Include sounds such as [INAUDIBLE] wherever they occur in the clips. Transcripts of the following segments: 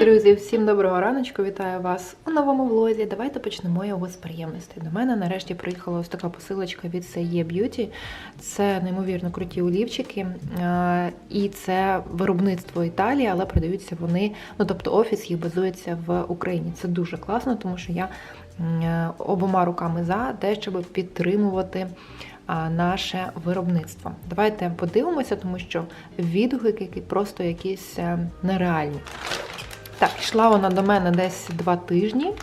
Друзі, всім доброго раночку! Вітаю вас у новому влозі. Давайте почнемо його з приємностей. До мене нарешті приїхала ось така посилочка від CE Beauty. Це неймовірно круті олівчики, е, і це виробництво Італії, але продаються вони. Ну тобто офіс їх базується в Україні. Це дуже класно, тому що я е, обома руками за те, щоб підтримувати. Наше виробництво. Давайте подивимося, тому що відгуки просто якісь е, нереальні. Так, йшла вона до мене десь два тижні.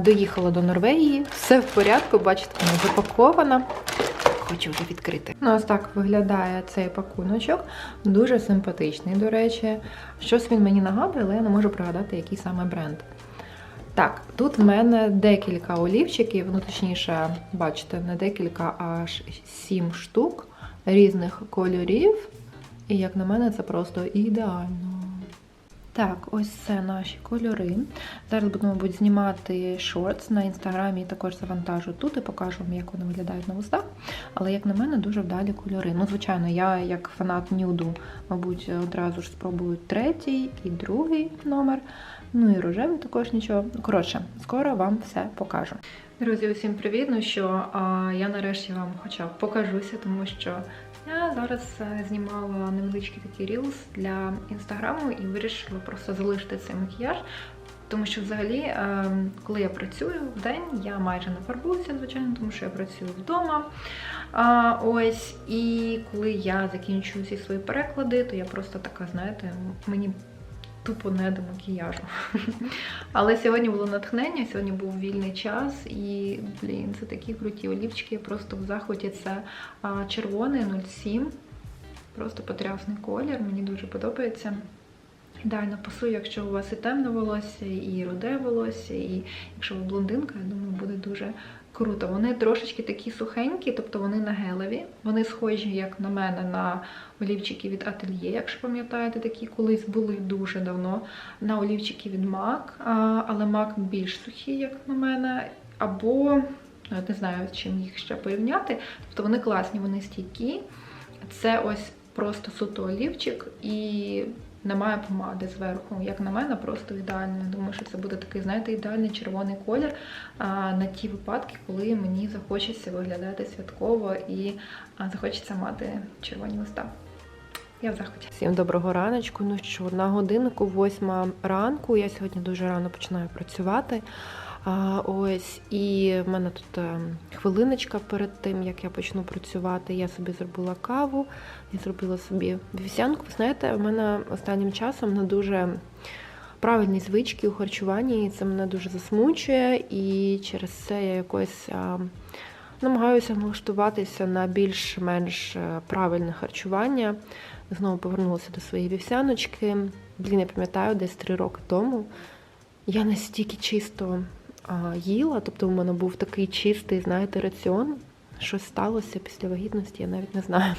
Доїхала до Норвегії, все в порядку, бачите, вона запакована. Хочу вже відкрити. Ну, ось так виглядає цей пакуночок. Дуже симпатичний, до речі. Щось він мені нагадує, але я не можу пригадати, який саме бренд. Так, тут в мене декілька олівчиків, ну точніше, бачите, не декілька, аж сім штук різних кольорів. І як на мене, це просто ідеально. Так, ось це наші кольори. Зараз буду, мабуть, знімати шортс на інстаграмі і також завантажу тут і покажу вам, як вони виглядають на вустах. Але, як на мене, дуже вдалі кольори. Ну, звичайно, я, як фанат нюду, мабуть, одразу ж спробую третій і другий номер. Ну і рожевий також нічого. Коротше, скоро вам все покажу. Друзі, усім привіт! Ну що, а, я нарешті вам хоча б покажуся, тому що я зараз е, знімала невеличкий такий рілс для інстаграму і вирішила просто залишити цей макіяж. Тому що взагалі, е, коли я працюю в день, я майже не фарбуюся, звичайно, тому що я працюю вдома. Ось, і коли я закінчую всі свої переклади, то я просто така, знаєте, мені тупо не до макіяжу. [LAUGHS] Але сьогодні було натхнення, сьогодні був вільний час, і, блін, це такі круті олівчики, просто в захваті. Це червоний 07. Просто потрясний колір, мені дуже подобається. Ідеально пасує, якщо у вас і темне волосся, і руде волосся, і якщо ви блондинка, я думаю, буде дуже круто. Вони трошечки такі сухенькі, тобто вони на гелеві. Вони схожі, як на мене, на олівчики від Ательє, якщо пам'ятаєте, такі колись були дуже давно. На олівчики від а, але MAC більш сухі, як на мене. Або не знаю, чим їх ще порівняти. Тобто вони класні, вони стійкі. Це ось просто суто олівчик і немає помади зверху. Як на мене, просто ідеально. Думаю, що це буде такий, знаєте, ідеальний червоний колір на ті випадки, коли мені захочеться виглядати святково і захочеться мати червоні листа. Я в захваті. Всім доброго раночку. Ну що, на годиннику, восьма ранку. Я сьогодні дуже рано починаю працювати. А, ось, і в мене тут е, хвилиночка перед тим, як я почну працювати. Я собі зробила каву, я зробила собі вівсянку. Ви знаєте, в мене останнім часом не дуже правильні звички у харчуванні, і це мене дуже засмучує, і через це я якось а, намагаюся налаштуватися на більш-менш е, правильне харчування. Знову повернулася до своєї вівсяночки. Блін, я пам'ятаю, десь три роки тому я настільки чисто а, їла, тобто у мене був такий чистий, знаєте, раціон. Щось сталося після вагітності, я навіть не знаю.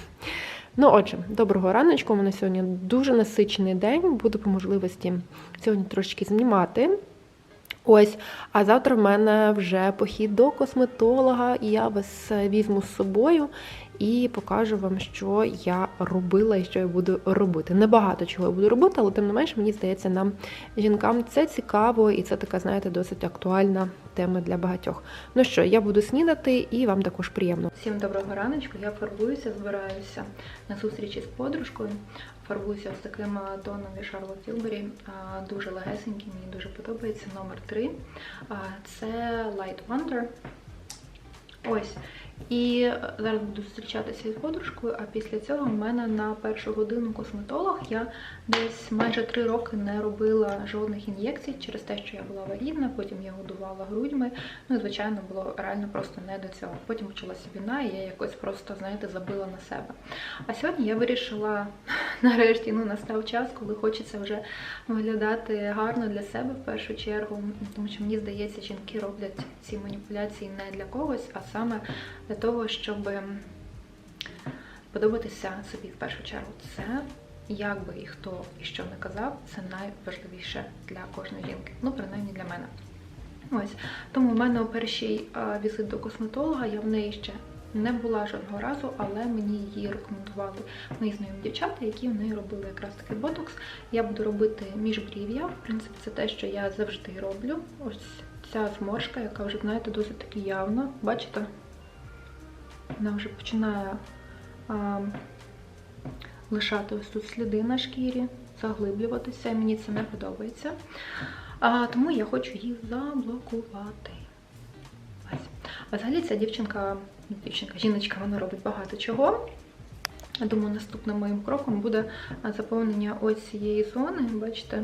Ну, отже, доброго раночку. У мене сьогодні дуже насичений день. Буду по можливості сьогодні трошечки знімати. Ось, а завтра в мене вже похід до косметолога, і я вас візьму з собою і покажу вам, що я робила і що я буду робити. Небагато чого я буду робити, але тим не менш, мені здається, нам жінкам це цікаво і це така, знаєте, досить актуальна тема для багатьох. Ну що, я буду снідати і вам також приємно. Всім доброго раночку. Я фарбуюся, збираюся на зустрічі з подружкою. Фарбуюся з таким е, тоном від Charlotte Tilbury. Дуже легесенький, мені дуже подобається. Номер 3. Це Light Wonder. Ось. І зараз буду зустрічатися із подружкою, а після цього в мене на першу годину косметолог. Я десь майже три роки не робила жодних ін'єкцій через те, що я була вагітна, потім я годувала грудьми. Ну і звичайно було реально просто не до цього. Потім почалася війна, і я якось просто, знаєте, забила на себе. А сьогодні я вирішила [LAUGHS] нарешті ну, настав час, коли хочеться вже виглядати гарно для себе в першу чергу, тому що мені здається, жінки роблять ці маніпуляції не для когось, а саме для того, щоб подобатися собі в першу чергу. Це як би і хто і що не казав, це найважливіше для кожної жінки. Ну, принаймні для мене. Ось тому в мене перший візит до косметолога, я в неї ще не була жодного разу, але мені її рекомендували мої знайомі дівчата, які в неї робили якраз такий ботокс. Я буду робити міжбрів'я. В принципі, це те, що я завжди роблю. Ось ця зморшка, яка вже, знаєте, досить таки явна. Бачите? Вона вже починає а, лишати ось тут сліди на шкірі, заглиблюватися. Мені це не подобається. А, тому я хочу їх заблокувати. А взагалі ця дівчинка, дівчинка, жіночка, вона робить багато чого. Я думаю, наступним моїм кроком буде заповнення ось цієї зони, бачите,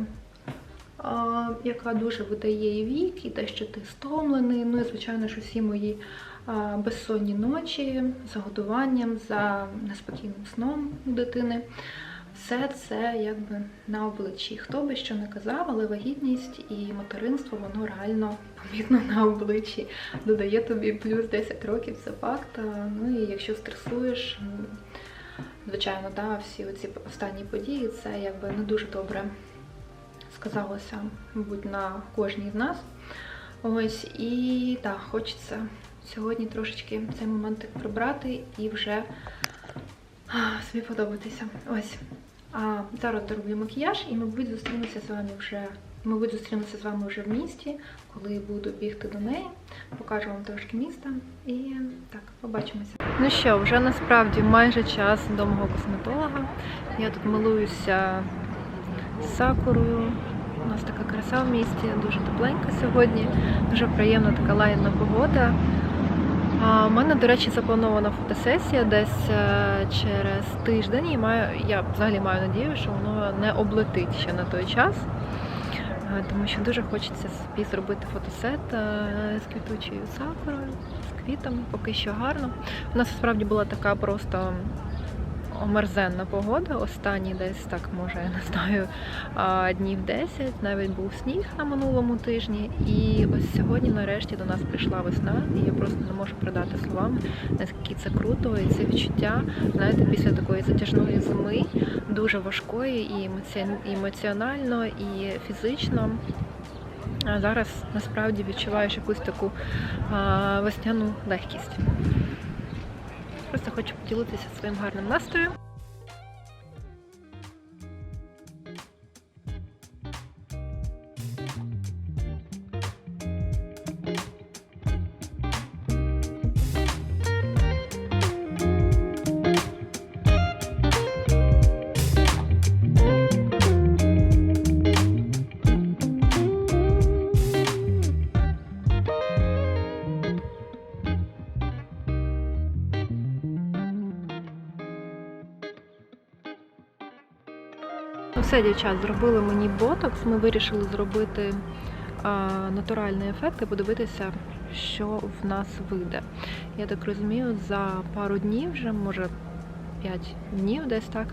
а, яка дуже видає вік, і те, що ти стомлений. Ну і, звичайно ж, усі мої безсонні ночі, за годуванням, за неспокійним сном у дитини. Все це якби на обличчі. Хто би що не казав, але вагітність і материнство воно реально помітно на обличчі. Додає тобі плюс 10 років, це факт. Ну і якщо стресуєш, звичайно, да, всі оці останні події, це якби не дуже добре сказалося, мабуть, на кожній з нас. Ось і так, хочеться сьогодні трошечки цей момент прибрати і вже собі подобатися. Ось. А зараз дороблю макіяж і, мабуть, зустрінуся з вами вже. Мабуть, зустрінуся з вами вже в місті, коли буду бігти до неї. Покажу вам трошки міста і так, побачимося. Ну що, вже насправді майже час до мого косметолога. Я тут милуюся сакурою. У нас така краса в місті, дуже тепленька сьогодні, дуже приємна така лагідна погода. У мене, до речі, запланована фотосесія десь е, через тиждень. І маю, я взагалі маю надію, що воно не облетить ще на той час. Е, Тому що дуже хочеться собі зробити фотосет е, з квітучою сакурою, з квітами, поки що гарно. У нас справді була така просто омерзенна погода. Останні десь так, може, я не знаю, днів 10. Навіть був сніг на минулому тижні. І ось сьогодні, нарешті, до нас прийшла весна, і я просто не можу передати словами, наскільки це круто, і це відчуття, знаєте, після такої затяжної зими, дуже важкої і емоціонально, і фізично. Зараз насправді відчуваєш якусь таку весняну легкість. Просто хочу поділитися своїм гарним настроєм. Ну все, дівчат, зробили мені ботокс. Ми вирішили зробити натуральний ефект і подивитися, що в нас вийде. Я так розумію, за пару днів, вже може 5 днів десь так,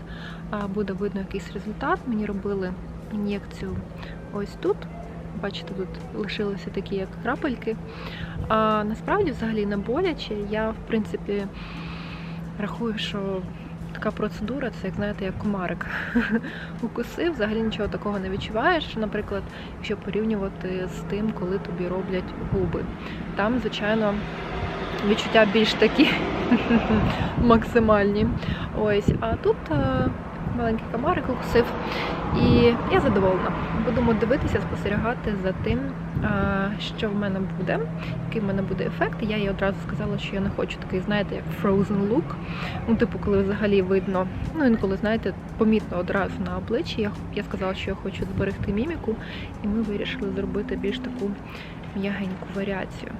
буде видно якийсь результат. Мені робили ін'єкцію ось тут. Бачите, тут лишилися такі як крапельки. А насправді взагалі не боляче. Я, в принципі, рахую, що така процедура, це як знаєте, як комарик [LAUGHS] укусив, взагалі нічого такого не відчуваєш. Наприклад, якщо порівнювати з тим, коли тобі роблять губи. Там, звичайно, відчуття більш такі [LAUGHS] максимальні. Ось, а тут е, маленький комарик укусив. І я задоволена. Будемо дивитися, спостерігати за тим, е, що в мене буде, який в мене буде ефект. Я їй одразу сказала, що я не хочу такий, знаєте, як frozen look. Ну, типу, коли взагалі видно, ну інколи, знаєте, помітно одразу на обличчі. Я, я сказала, що я хочу зберегти міміку, і ми вирішили зробити більш таку м'ягеньку варіацію.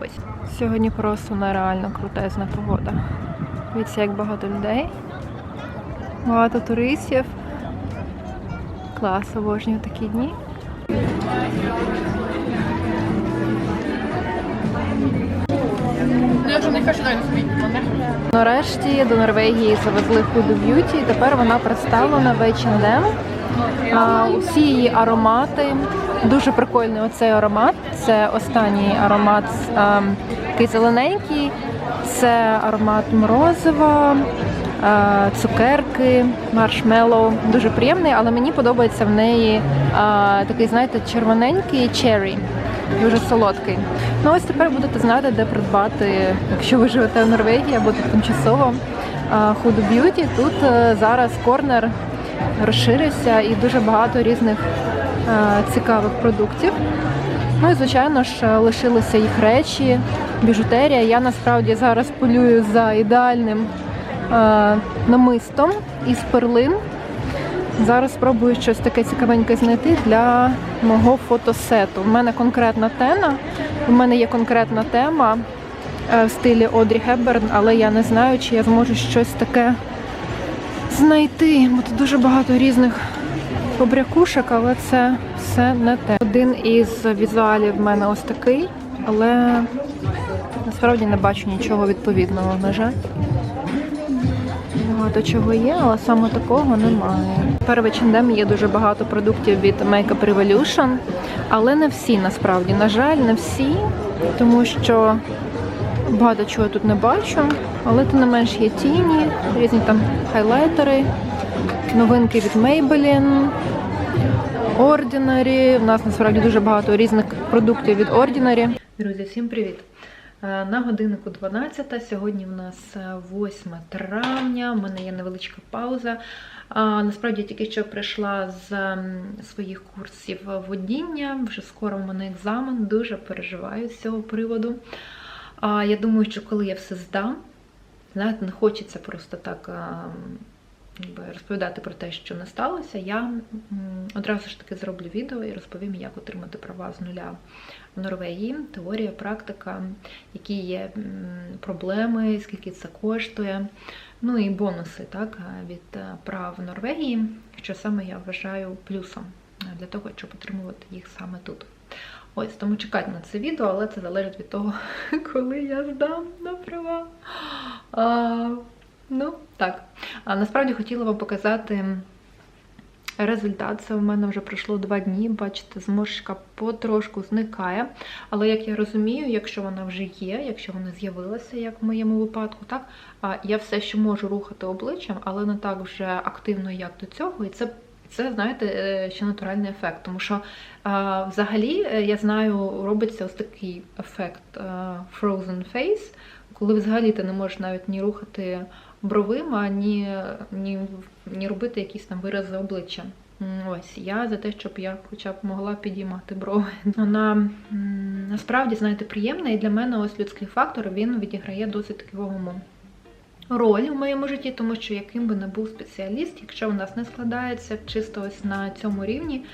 Ось. Сьогодні просто нереально крутезна погода. Дивіться, як багато людей, багато туристів. Клас, обожнюю такі дні. Нарешті до Норвегії завезли Huda Beauty, і тепер вона представлена в H&M. Усі її аромати. Дуже прикольний оцей аромат. Це останній аромат такий зелененький. Це аромат морозива, а, цукерки, маршмеллоу. Дуже приємний, але мені подобається в неї а, такий, знаєте, червоненький черрі. дуже солодкий. Ну ось тепер будете знати, де придбати, якщо ви живете в Норвегії або тут тимчасово. Huda Beauty. Тут е, зараз корнер розширився і дуже багато різних е, цікавих продуктів. Ну і звичайно ж лишилися їх речі, біжутерія. Я насправді зараз полюю за ідеальним намистом із перлин. Зараз спробую щось таке цікавеньке знайти для мого фотосету. У мене конкретна тема, у мене є конкретна тема е, в стилі Одрі Хепберн, але я не знаю, чи я зможу щось таке знайти, бо тут дуже багато різних побрякушок, але це все не те. Один із візуалів в мене ось такий, але насправді не бачу нічого відповідного, на жаль. Багато чого є, але саме такого немає. Тепер в H&M є дуже багато продуктів від Makeup Revolution, але не всі насправді. На жаль, не всі, тому що багато чого тут не бачу, але тим не менш є тіні, різні там хайлайтери, новинки від Maybelline, Ordinary. У нас насправді дуже багато різних продуктів від Ordinary. Друзі, всім привіт! Е, На годиннику 12, сьогодні в нас е, 8 травня, у мене є невеличка пауза. Насправді я тільки що прийшла з своїх курсів водіння, вже скоро в мене екзамен, дуже переживаю з цього приводу. Я думаю, що коли я все здам, знаєте, не хочеться просто так розповідати про те, що не сталося. Я одразу ж таки зроблю відео і розповім, як отримати права з нуля в Норвегії, теорія, практика, які є проблеми, скільки це коштує. Ну і бонуси так, від е, прав Норвегії, що саме я вважаю плюсом е, для того, щоб отримувати їх саме тут. Ось тому чекайте на це відео, але це залежить від того, [LAUGHS] коли я здам на права. А, ну, так. А насправді хотіла вам показати результат. Це у мене вже пройшло два дні. Бачите, зморшка потрошку зникає. Але як я розумію, якщо вона вже є, якщо вона з'явилася, як в моєму випадку, так я все ще можу рухати обличчям, але не так вже активно, як до цього. І це. Це, знаєте, е, ще натуральний ефект, тому що взагалі е, я знаю, робиться ось такий ефект а, frozen face, коли взагалі ти не можеш навіть ні рухати бровима, ні, ні, ні робити якісь там вирази обличчя. Ось я за те, щоб я хоча б могла підіймати брови. [LAUGHS] Вона насправді, знаєте, приємна, і для мене ось людський фактор він відіграє досить таки вагому роль в моєму житті, тому що яким би не був спеціаліст, якщо у нас не складається чисто ось на цьому рівні,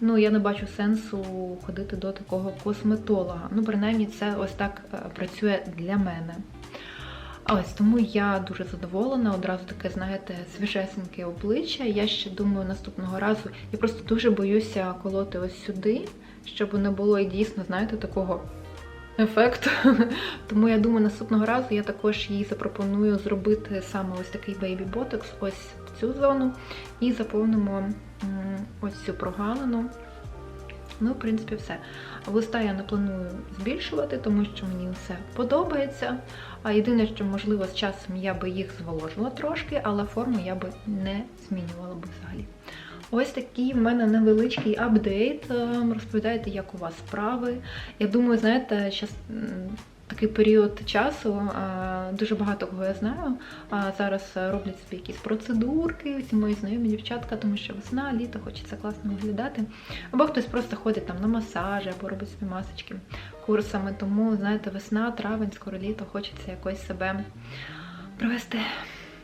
ну я не бачу сенсу ходити до такого косметолога. Ну, принаймні, це ось так е, працює для мене. Ось тому я дуже задоволена. Одразу таке, знаєте, свіжесеньке обличчя. Я ще думаю, наступного разу я просто дуже боюся колоти ось сюди, щоб не було і дійсно, знаєте, такого ефекту. [LAUGHS] Тому я думаю, наступного разу я також їй запропоную зробити саме ось такий бейбі ботокс, ось в цю зону, і заповнимо ось цю прогалину. Ну, в принципі, все. Вуста я не планую збільшувати, тому що мені все подобається. А єдине, що можливо з часом я би їх зволожила трошки, але форму я би не змінювала би взагалі. Ось такий в мене невеличкий апдейт. Розповідаєте, Розповідайте, як у вас справи. Я думаю, знаєте, такий період часу, дуже багато кого я знаю. Зараз е, роблять собі якісь процедурки, всі мої знайомі дівчатка, тому що весна, літо, хочеться класно виглядати. Або хтось просто ходить там на масажі, або робить собі масочки курсами. Тому, знаєте, весна, травень, скоро літо, хочеться якось себе привести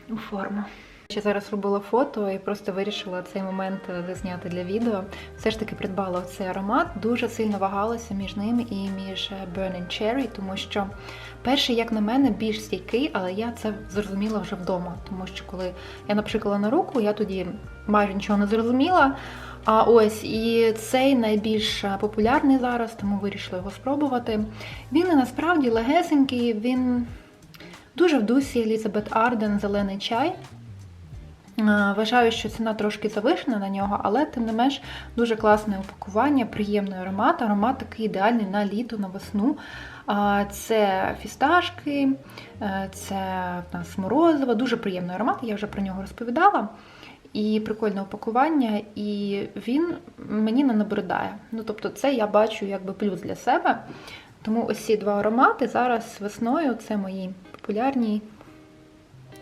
у форму. Ще зараз робила фото і просто вирішила цей момент е, зняти для відео. Все ж таки придбала цей аромат. Дуже сильно вагалася між ним і між е, Burning Cherry, тому що перший, як на мене, більш стійкий, але я це зрозуміла вже вдома. Тому що коли я напшикала на руку, я тоді майже нічого не зрозуміла. А ось і цей найбільш популярний зараз, тому вирішила його спробувати. Він насправді легесенький, він дуже в дусі Елізабет Арден зелений чай. Е, Вважаю, що ціна трошки завишена на нього, але тим не менш дуже класне упакування, приємний аромат. Аромат такий ідеальний на літо, на весну. Це фісташки, е, це в нас морозиво, дуже приємний аромат, я вже про нього розповідала. і прикольне упакування, і він мені не набридає. Ну, тобто, це я бачу якби плюс для себе. Тому ось ці два аромати зараз весною це мої популярні.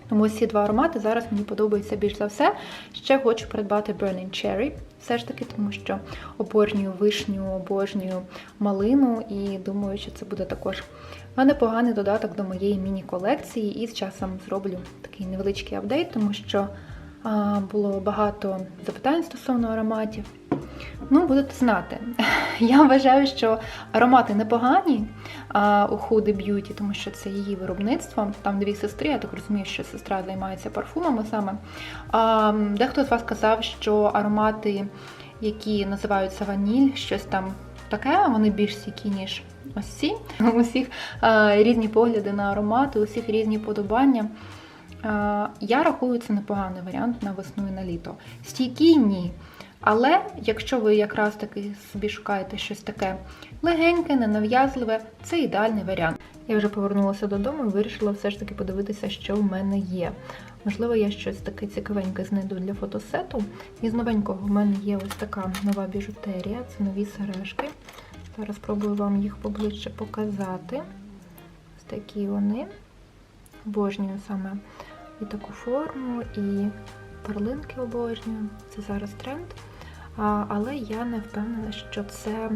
Тому ось ці два аромати зараз мені подобаються більш за все. Ще хочу придбати Burning Cherry, все ж таки, тому що обожнюю вишню, обожнюю малину, і думаю, що це буде також непоганий додаток до моєї міні-колекції. І з часом зроблю такий невеличкий апдейт, тому що було багато запитань стосовно ароматів. Ну, будете знати. [LAUGHS] Я вважаю, що аромати непогані у Huda Beauty, тому що це її виробництво. Там дві сестри, я так розумію, що сестра займається парфумами саме. А, дехто з вас казав, що аромати, які називаються ваніль, щось там таке, вони більш стійкі, ніж ось ці. [LAUGHS] У всіх різні погляди на аромати, у всіх різні подобання. А, Я рахую, це непоганий варіант на весну і на літо. Стійкі ні. Але якщо ви якраз таки собі шукаєте щось таке легеньке, ненав'язливе, це ідеальний варіант. Я вже повернулася додому і вирішила все ж таки подивитися, що в мене є. Можливо, я щось таке цікавеньке знайду для фотосету. Із новенького в мене є ось така нова біжутерія, це нові сережки. Зараз спробую вам їх поближче показати. Ось такі вони. Обожнюю саме і таку форму, і перлинки обожнюю. Це зараз тренд. Але я не впевнена, що це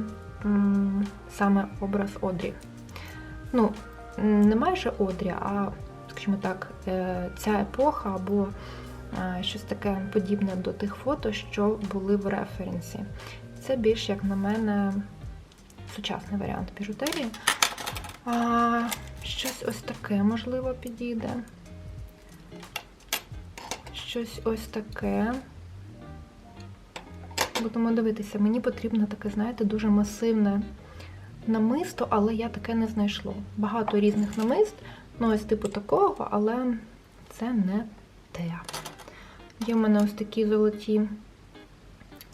саме образ Одрі. Ну, не майже Одрі, а, скажімо так, е, ця епоха або е, щось таке подібне до тих фото, що були в референсі. Це більш, як на мене, сучасний варіант біжутерії. А, щось ось таке, можливо, підійде. Щось ось таке. Будемо дивитися. Мені потрібно таке, знаєте, дуже масивне намисто, але я таке не знайшла. Багато різних намист, ну ось типу такого, але це не те. Є в мене ось такі золоті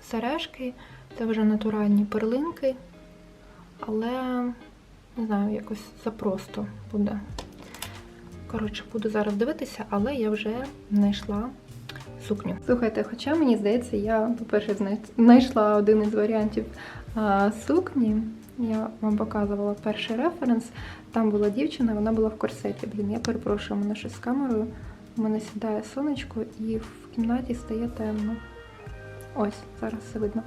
сережки, це вже натуральні перлинки, але не знаю, якось запросто буде. Коротше, буду зараз дивитися, але я вже знайшла сукню. Слухайте, хоча мені здається, я, по-перше, знайшла один із варіантів а, сукні. Я вам показувала перший референс. Там була дівчина, вона була в корсеті. Блін, я перепрошую, у мене щось з камерою. У мене сідає сонечко і в кімнаті стає темно. Ось, зараз все видно.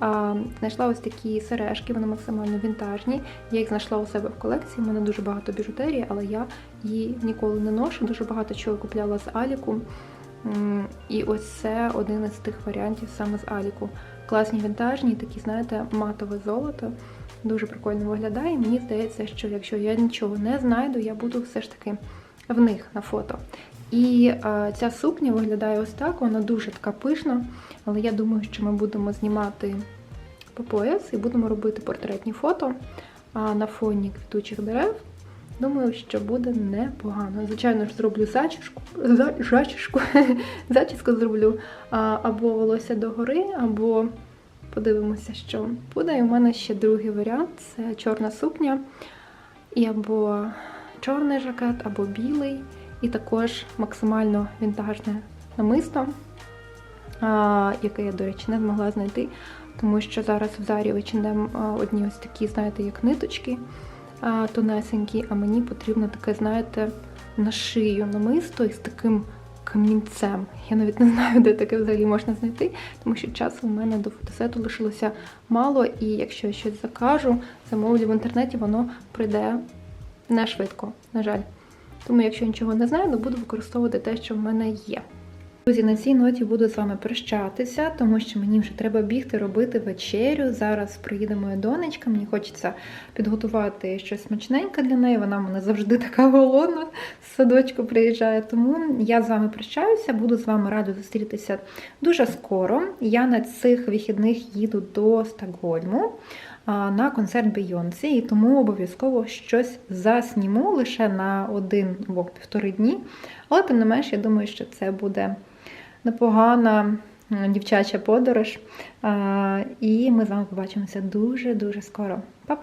А, знайшла ось такі сережки, вони максимально вінтажні. Я їх знайшла у себе в колекції. У мене дуже багато біжутерії, але я її ніколи не ношу. Дуже багато чого купляла з Аліку. І ось це один із тих варіантів саме з Аліку. Класні вінтажні, такі, знаєте, матове золото. Дуже прикольно виглядає. Мені здається, що якщо я нічого не знайду, я буду все ж таки в них на фото. І е, ця сукня виглядає ось так, вона дуже така пишна, але я думаю, що ми будемо знімати по пояс і будемо робити портретні фото на фоні квітучих дерев. Думаю, що буде непогано. Звичайно ж, зроблю зачіску, за, зачіску, [LAUGHS] зачіску зроблю або волосся догори, або подивимося, що буде. І у мене ще другий варіант це чорна сукня, і або чорний жакет, або білий, і також максимально вінтажне намисто, яке я, до речі, не змогла знайти, тому що зараз в Зарі H&M одні ось такі, знаєте, як ниточки а, тонесенькі, а мені потрібно таке, знаєте, на шию намисто із таким камінцем. Я навіть не знаю, де таке взагалі можна знайти, тому що часу у мене до фотосету лишилося мало, і якщо я щось закажу, замовлю в інтернеті, воно прийде не швидко, на жаль. Тому, якщо нічого не знаю, то буду використовувати те, що в мене є. Друзі, на цій ноті буду з вами прощатися, тому що мені вже треба бігти робити вечерю. Зараз приїде моя донечка, мені хочеться підготувати щось смачненьке для неї. Вона мене завжди така голодна, з садочку приїжджає. Тому я з вами прощаюся, буду з вами рада зустрітися дуже скоро. Я на цих вихідних їду до Стокгольму на концерт Бейонсі, і тому обов'язково щось засніму лише на один або півтори дні. Але тим не менш, я думаю, що це буде непогана дівчача подорож. І ми з вами побачимося дуже-дуже скоро. Па-па!